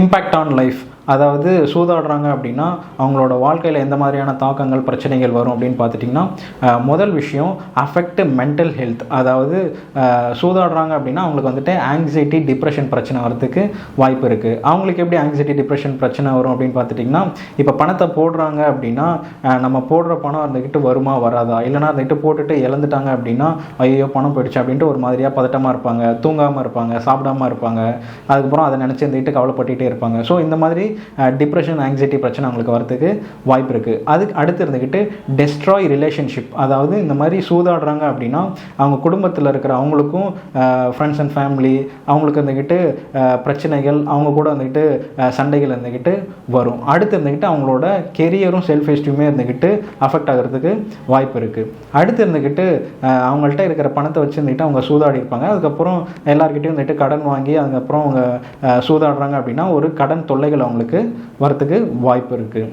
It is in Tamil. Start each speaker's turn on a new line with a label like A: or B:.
A: impact on life. அதாவது சூதாடுறாங்க அப்படின்னா அவங்களோட வாழ்க்கையில் எந்த மாதிரியான தாக்கங்கள் பிரச்சனைகள் வரும் அப்படின்னு பார்த்துட்டிங்கன்னா முதல் விஷயம் அஃபெக்ட் மென்டல் ஹெல்த் அதாவது சூதாடுறாங்க அப்படின்னா அவங்களுக்கு வந்துட்டு ஆங்ஸைட்டி டிப்ரெஷன் பிரச்சனை வரதுக்கு வாய்ப்பு இருக்குது அவங்களுக்கு எப்படி ஆங்ஸைட்டி டிப்ரெஷன் பிரச்சனை வரும் அப்படின்னு பார்த்துட்டிங்கன்னா இப்போ பணத்தை போடுறாங்க அப்படின்னா நம்ம போடுற பணம் இருந்துக்கிட்டு வருமா வராதா? இல்லைனா இருந்துக்கிட்டு போட்டுட்டு இழந்துட்டாங்க அப்படின்னா ஐயோ பணம் போயிடுச்சு அப்படின்ட்டு ஒரு மாதிரியாக பதட்டமாக இருப்பாங்க தூங்காமல் இருப்பாங்க சாப்பிடாம இருப்பாங்க. அதுக்கப்புறம் அதை நினச்சி இருந்துக்கிட்டு கவலைப்பட்டுகிட்டே இருப்பாங்க. ஸோ இந்த மாதிரி டிப்ரெஷன் ஆங்ஸைட்டி பிரச்சனை அவங்களுக்கு வரதுக்கு வாய்ப்பு இருக்குது அதுக்கு அடுத்து இருந்துக்கிட்டு டெஸ்ட்ராய் ரிலேஷன்ஷிப் அதாவது இந்த மாதிரி சூதாடுறாங்க அப்படின்னா அவங்க குடும்பத்தில் இருக்கிற அவங்களுக்கும் ஃப்ரெண்ட்ஸ் அண்ட் ஃபேமிலி அவங்களுக்கு இருந்துக்கிட்டு பிரச்சனைகள் அவங்க கூட வந்துக்கிட்டு சண்டைகள் இருந்துக்கிட்டு வரும். அடுத்து இருந்துக்கிட்டு அவங்களோட கெரியரும் செல்ஃப் எஸ்டியுமே இருந்துக்கிட்டு அஃபெக்ட் ஆகிறதுக்கு வாய்ப்பு இருக்குது அடுத்து இருந்துக்கிட்டு அவங்கள்ட்ட இருக்கிற பணத்தை வச்சு இருந்துக்கிட்டு அவங்க சூதாடி இருப்பாங்க. அதுக்கப்புறம் எல்லாருக்கிட்டையும் வந்துட்டு கடன் வாங்கி அதுக்கப்புறம் அவங்க சூதாடுறாங்க அப்படின்னா ஒரு கடன் தொல்லைகள் அவங்களுக்கு வரத்துக்கு வாய்ப்பு இருக்குது